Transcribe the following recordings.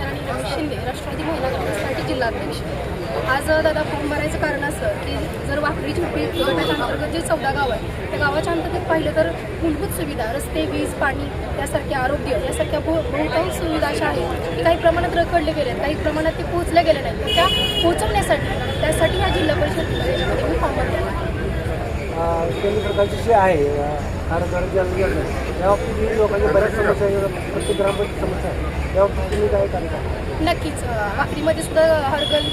आणि शिंदे राष्ट्रवादी महिला काँग्रेससाठी जिल्हाध्यक्ष. आज दादा फॉर्म भरायचं कारण असं की जर वाकडी झोपडी गटाच्या अंतर्गत जे चौदा गाव आहे त्या गावाच्या अंतर्गत पाहिलं तर मूलभूत सुविधा रस्ते वीज पाणी यासारखे आरोग्य यासारख्या बहु बहुतांश सुविधा अशा आहेत की काही प्रमाणात रखडले गेले आहेत काही प्रमाणात ते पोहोचल्या गेले नाहीत. तर त्या पोहोचवण्यासाठी त्यासाठी ह्या जिल्हा परिषद फॉर्म भरलेला आहे केंद्र सरकारची जी आहे बाबतीत लोकांच्या बऱ्याच समस्या आहेत ग्रामपंचायत समस्या आहे बाबतीत तुम्ही काय करता नक्कीच. अ, सुद्धा हरगल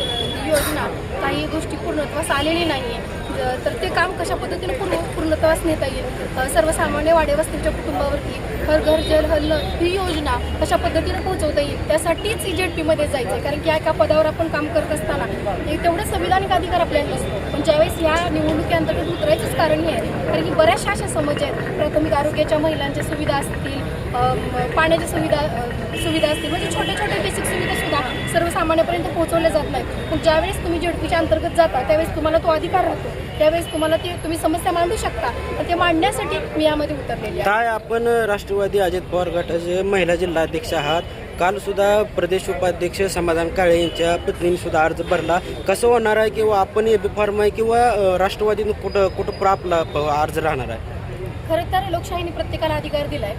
योजना काही गोष्टी पूर्णत्वास आलेली नाही आहे तर ते काम कशा पद्धतीने पूर्ण पूर्णत्वास नेता येईल? सर्वसामान्य वाडेवस्तीच्या कुटुंबावरती हर घर जल हल ही योजना कशा पद्धतीने पोहोचवता येईल? त्यासाठीच जेड पीमध्ये जायचं आहे कारण की एका पदावर आपण काम करत असताना हे तेवढं संविधानिक अधिकार आपल्याला नसतो. पण ज्यावेळेस ह्या निवडणुकीअंतर्गत उतरायचंच कारण हे आहे. कारण की बऱ्याचशा अशा समज आहेत. प्राथमिक आरोग्याच्या महिलांच्या सुविधा असतील पाण्याच्या सुविधा सुविधा असतील. म्हणजे छोटे छोटे बेसिक सुविधा सुद्धा सर्वसामान्यपर्यंत पोहोचवल्या जात नाहीत. पण ज्यावेळेस तुम्ही झेडपीच्या अंतर्गत जाता त्यावेळेस तुम्हाला तो अधिकार राहतो. त्यावेळेस तुम्हाला ते तुम्ही समस्या मांडू शकता. पण ते मांडण्यासाठी मी यामध्ये उतरलेली काय आपण राष्ट्रवादी अजित पवार गटाचे महिला जिल्हाध्यक्ष आहात? काल सुद्धा प्रदेश उपाध्यक्ष समाधान काळे यांच्या पत्नीने सुद्धा अर्ज भरला. कसं होणार आहे किंवा आपण ए बी फॉर्म आहे किंवा राष्ट्रवादीनं कुठं कुठं प्र- आपला अर्ज राहणार आहे? खरं तर लोकशाहीने प्रत्येकाला अधिकार दिलाय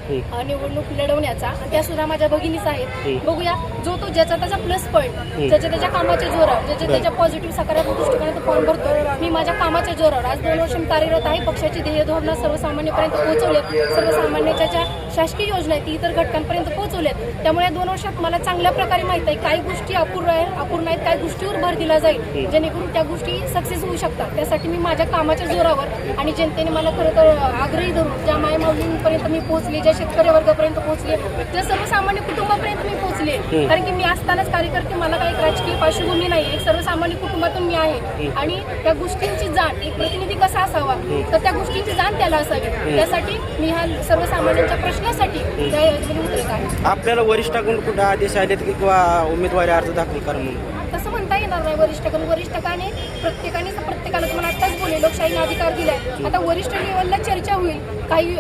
निवडणूक लढवण्याचा. त्या सुद्धा माझ्या भगिनीच आहेत. बघूया जो तो ज्याचा त्याचा प्लस पॉईंट ज्याच्या त्याच्या कामाच्या जोरावर ज्याच्या त्याच्या पॉझिटिव्ह सकारात्मक दृष्टिकोनात फॉर्म भरतो मी माझ्या कामाच्या जोरावर. आज दोन वर्ष कार्यरत आहे. पक्षाची ध्येय धोरणं सर्वसामान्यपर्यंत पोहोचवलेत सर्वसामान्याच्या ज्या शासकीय योजना आहेत ती इतर घटकांपर्यंत पोहोचवल्यात त्यामुळे या दोन वर्षात मला चांगल्या प्रकारे माहीत आहे काही गोष्टी अपूर्ण आहे अपूर्ण आहेत काही गोष्टीवर भर दिला जाईल जेणेकरून त्या गोष्टी सक्सेस होऊ शकतात. त्यासाठी मी माझ्या कामाच्या जोरावर आणि जनतेने मला खरं तर आग्रही धरून ज्या मायमाऊलींपर्यंत मी पोहोचले ज्या शेतकरी वर्गापर्यंत पोहोचले त्या सर्वसामान्य कुटुंबापर्यंत मी पोहोचले कारण की मी असतानाच कार्यकर्ते मला काही राजकीय पार्श्वभूमी नाही एक सर्वसामान्य कुटुंबातून मी आहे. आणि त्या गोष्टींची जाण एक प्रतिनिधी कसा असावा? तर त्या गोष्टींची जाण त्याला असावी. त्यासाठी मी ह्या सर्वसामान्यांच्या प्रश्नासाठी त्या याच्यामध्ये उतरत आहे. आपल्याला वरिष्ठाकडून कुठं आदेश आलेत की किंवा उमेदवारी अर्ज दाखल करा म्हणून? तसं म्हणता येणार नाही. वरिष्ठाकडून वरिष्ठकाने प्रत्येकाने प्रत्येकाला तुम्हाला आत्ताच बोलले लोकशाहीने अधिकार दिलाय. आता वरिष्ठ लेवलला चर्चा होईल. काही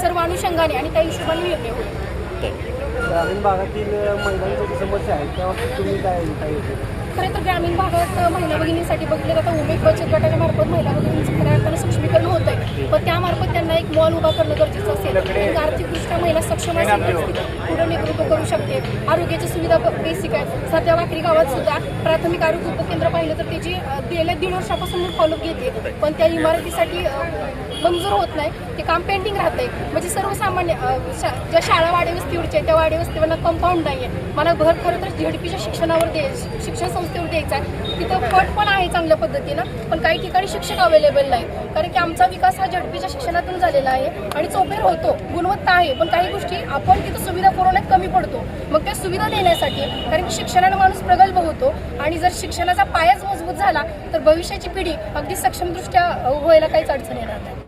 सर्व अनुषंगाने आणि त्या हिशोबाने निर्णय होईल. ग्रामीण भागातील महिलांच्या जी समस्या आहेत त्या तुम्ही काय काय खरं तर ग्रामीण भागात महिला भगिनींसाठी बघितलं तर आता उमेद बचत गटाच्या मार्फत महिला भगिनींचं खऱ्या अर्थानं सक्षमीकरण होत आहे पण त्यामार्फत त्यांना एक मॉल उभा करणं गरजेचं असेल. महिला सक्षम असेल. पुढे नेतृत्व करू शकते. आरोग्याची सुविधा बेसिक आहे. सध्या वाकरी गावात सुद्धा प्राथमिक आरोग्य उपकेंद्र पाहिलं तर त्याची गेल्या दीड वर्षापासून मी फॉलोअप घेते. पण त्या इमारतीसाठी मंजूर होत नाही. ते काम पेंडिंग राहतंय. म्हणजे सर्वसामान्य ज्या शाळा वाडेवस्तीवरच्या त्या वाडेवस्तीवरना कंपाऊंड नाही आहे मला भर खरं तर झेडपीच्या शिक्षणावर दे शिक्षण संस्थेवर द्यायचा आहे. तिथं पट पण आहे चांगल्या पद्धतीनं पण काही ठिकाणी शिक्षक अवेलेबल नाही. कारण की आमचा विकास हा झडपीच्या शिक्षणातून झालेला आहे आणि चौफेर होतो गुणवत्ता आहे पण काही गोष्टी आपण तिथं सुविधा पुरवण्यात कमी पडतो. मग त्या सुविधा देण्यासाठी कारण की शिक्षणानं माणूस प्रगल्भ होतो आणि जर शिक्षणाचा पायाच मजबूत झाला तर भविष्याची पिढी अगदी सक्षमदृष्ट्या व्हायला काहीच अडचण येणार नाही.